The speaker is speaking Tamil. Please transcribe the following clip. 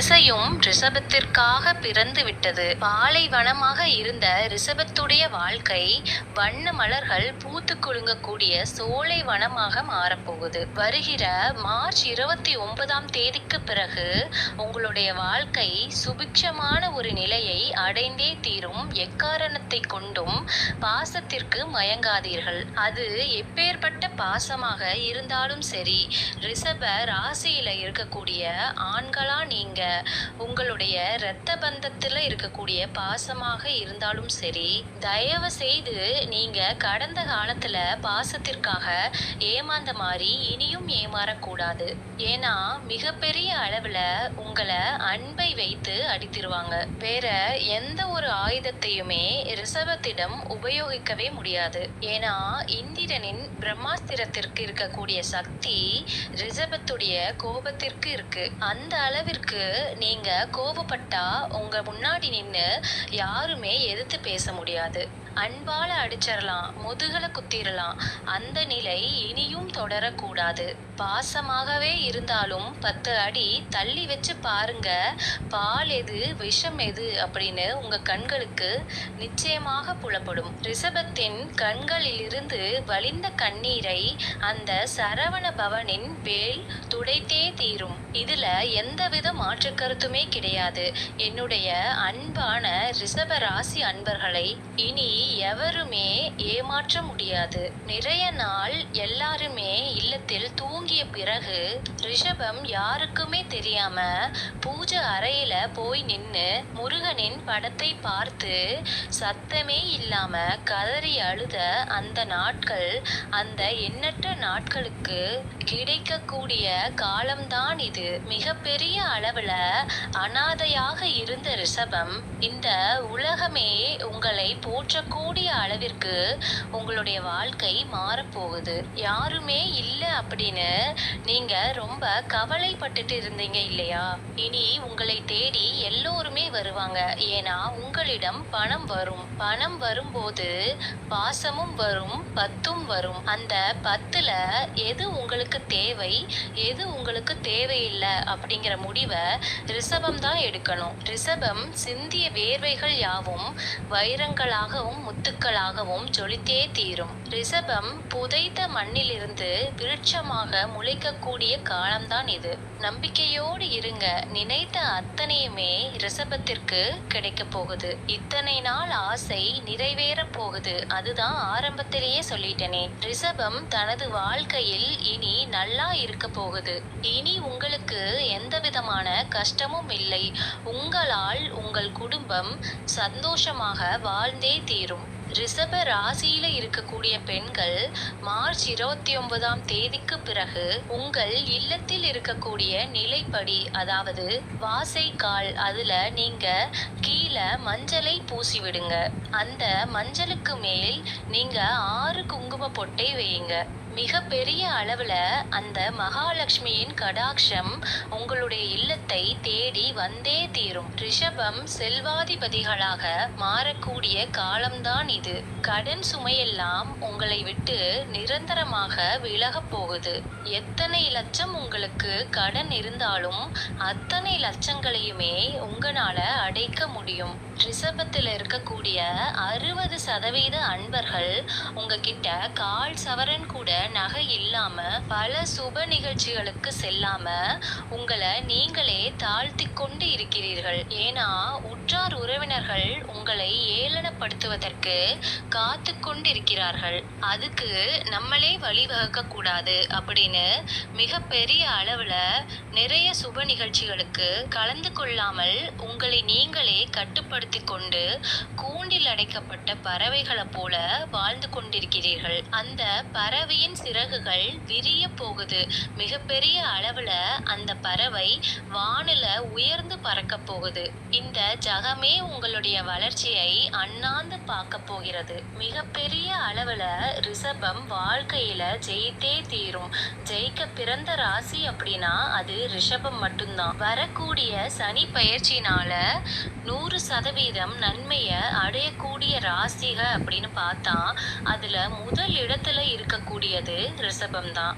திசையும் ரிஷபத்திற்காக பிறந்து விட்டது. பாலைவனமாக இருந்த ரிஷபத்துடைய வாழ்க்கை வண்ண மலர்கள் பூத்து குலுங்கக்கூடிய சோலை வனமாக மாறப்போகுது. வருகிற மார்ச் இருபத்தி ஒன்பதாம் தேதிக்கு பிறகு உங்களுடைய வாழ்க்கை சுபிக்ஷமான ஒரு நிலையை அடைந்தே தீரும். எக்காரணத்தை கொண்டும் பாசத்திற்கு மயங்காதீர்கள். அது எப்பேற்பட்ட பாசமாக இருந்தாலும் சரி ரிஷப ராசியில இருக்கக்கூடிய ஆண்களா நீங்க உங்களுடைய இரத்த பந்தத்தில் இருக்கக்கூடிய பாசமாக இருந்தாலும் சரி தயவு செய்து நீங்க கடந்த காலத்துல பாசத்திற்காக ஏமாந்த மாதிரி இனியும் ஏமாறக்கூடாது. ஏன்னா மிகப்பெரிய அளவுல உங்களை அன்பை வைத்து அடித்திருவாங்க. வேற எந்த ஒரு ஆயுதத்தையுமே ரிசவத்திடம் உபயோகிக்கவே முடியாது. ஏன்னா இந்திரனின் பிரம்மாஸ்திரத்திற்கு இருக்கக்கூடிய சக்தி ரிசபத்துடைய கோபத்திற்கு இருக்கு. அந்த அளவிற்கு நீங்க கோபப்பட்டா உங்க முன்னாடி நின்னு யாருமே எதிர்த்து பேச முடியாது. அன்பால அடிச்சிடலாம் முதுகல குத்திரலாம் அந்த நிலை இனியும் தொடரக்கூடாது. பாசமாகவே இருந்தாலும் பத்து அடி தள்ளி வச்சு பாருங்க பால் எது விஷம் எது அப்படின்னு உங்க கண்களுக்கு நிச்சயமாக புலப்படும். ரிஷபத்தின் கண்களிலிருந்து வழிந்த கண்ணீரை அந்த சரவண பவனின் வேல் துடைத்தே தீரும். இதுல எந்தவித மாற்று கருத்துமே கிடையாது. என்னுடைய அன்பான ரிஷப ராசி அன்பர்களை இனி எவருமே ஏமாற்ற முடியாது. நிறைய நாள் எல்லாருமே இல்லத்தில் தூங்கிய பிறகு ரிஷபம் யாருக்குமே தெரியாம பூஜை அறையில போய் நின்னு முருகனின் படத்தை பார்த்து சத்தமே இல்லாம கதறி அழுத அந்த நாட்கள் அந்த எண்ணற்ற நாட்களுக்கு கிடைக்கக்கூடிய காலம்தான் இது. மிகப்பெரிய அளவில் அனாதையாக இருந்த ரிஷபம் இந்த உலகமே உங்களை போற்றக்கூடிய அளவிற்கு உங்களுடைய வாழ்க்கை மாறப்போகுது. யாருமே இல்லை அப்படின்னு நீங்க ரொம்ப கவலைப்பட்டுட்டு இருந்தீங்க இல்லையா? இனி உங்களை தேடி எல்லோருமே வருவாங்க. ஏன்னா உங்களிடம் பணம் வரும். பணம் வரும்போது பாசமும் வரும் பத்தும் வரும். அந்த பத்துல எது உங்களுக்கு தேவை எது உங்களுக்கு தேவையில்லை அப்படிங்கிற முடிவை ரிஷபம் தான் எடுக்கணும். ரிஷபம் சிந்திய வேர்வைகள் யாவும் வைரங்களாகவும் முத்துக்களாகவும் ஜொலித்தே தீரும். ரிஷபம் புதைத்த மண்ணிலிருந்து விருட்சமாக முளைக்கக்கூடிய காலம்தான் இது. நம்பிக்கையோடு இருங்க. நினைத்த அத்தனையுமே ரிஷபத்திற்கு கிடைக்க போகுது. இத்தனை நாள் ஆசை நிறைவேற போகுது. அதுதான் ஆரம்பத்திலேயே சொல்லிட்டேனே. ரிஷபம் தனது வாழ்க்கையில் இனி நல்லா இருக்க போகுது. இனி உங்களுக்கு எந்த விதமான கஷ்டமும் இல்லை. உங்களால் உங்கள் குடும்பம் சந்தோஷமாக வாழ்ந்தே தீரும். ரிஷப ராசியில இருக்கக்கூடிய பெண்கள் மார்ச் இருபத்தி ஒன்பதாம் தேதிக்கு பிறகு உங்கள் இல்லத்தில் இருக்கக்கூடிய நிலைப்படி அதாவது வாசை கால் அதுல நீங்க கீழே மஞ்சளை பூசி விடுங்க அந்த மஞ்சளுக்கு மேல் நீங்க ஆறு குங்கும பொட்டை வையுங்க. மிக பெரிய அளவுல அந்த மகாலட்சுமியின் கடாட்சம் உங்களுடைய இல்லத்தை தேடி வந்தே தீரும். ரிஷபம் செல்வாதிபதிகளாக மாறக்கூடிய காலம்தான் இது. கடன் சுமையெல்லாம் உங்களை விட்டு நிரந்தரமாக விலகப் போகுது. எத்தனை லட்சம் உங்களுக்கு கடன் இருந்தாலும் அத்தனை லட்சங்களையுமே உங்களால அடைக்க முடியும். ரிஷபத்தில் இருக்கக்கூடிய அறுபது சதவீத அன்பர்கள் உங்ககிட்ட கால் சவரன் கூட நகை இல்லாம பல சுப நிகழ்ச்சிகளுக்கு செல்லாம உங்களை நீங்களே தாழ்த்தி கொண்டு இருக்கிறீர்கள். ஏன்னா உற்றார் உறவினர்கள் உங்களை ஏளனப்படுத்துவதற்கு காத்து கொண்டு இருக்கிறார்கள் அதுக்கு நம்மளே வழிவகுக்க கூடாது அப்படின்னு மிக பெரிய அளவுல நிறைய சுப நிகழ்ச்சிகளுக்கு கலந்து கொள்ளாமல் உங்களை நீங்களே கட்டுப்படுத்தி கொண்டு கூண்டில் அடைக்கப்பட்ட பறவைகளை போல வாழ்ந்து கொண்டிருக்கிறீர்கள். அந்த பறவையின் சிறகுகள் விரிய போகுது. மிகப்பெரிய அளவுல அந்த பறவை வானில உயர்ந்து பறக்க போகுது. இந்த ஜகமே உங்களுடைய வளர்ச்சியை அண்ணாந்து பார்க்க போகிறது. மிகப்பெரிய அளவுல ரிஷபம் வாழ்க்கையில ஜெயித்தே தீரும். ஜெயிக்க பிறந்த ராசி அப்படின்னா அது ரிஷபம் மட்டும்தான். வரக்கூடிய சனி பயிற்சினால நூறு சதவீதம் நன்மையை அடையக்கூடிய ராசிக அப்படின்னு பார்த்தா அதுல முதல் இடத்துல இருக்கக்கூடியது ரிஷபம் தான்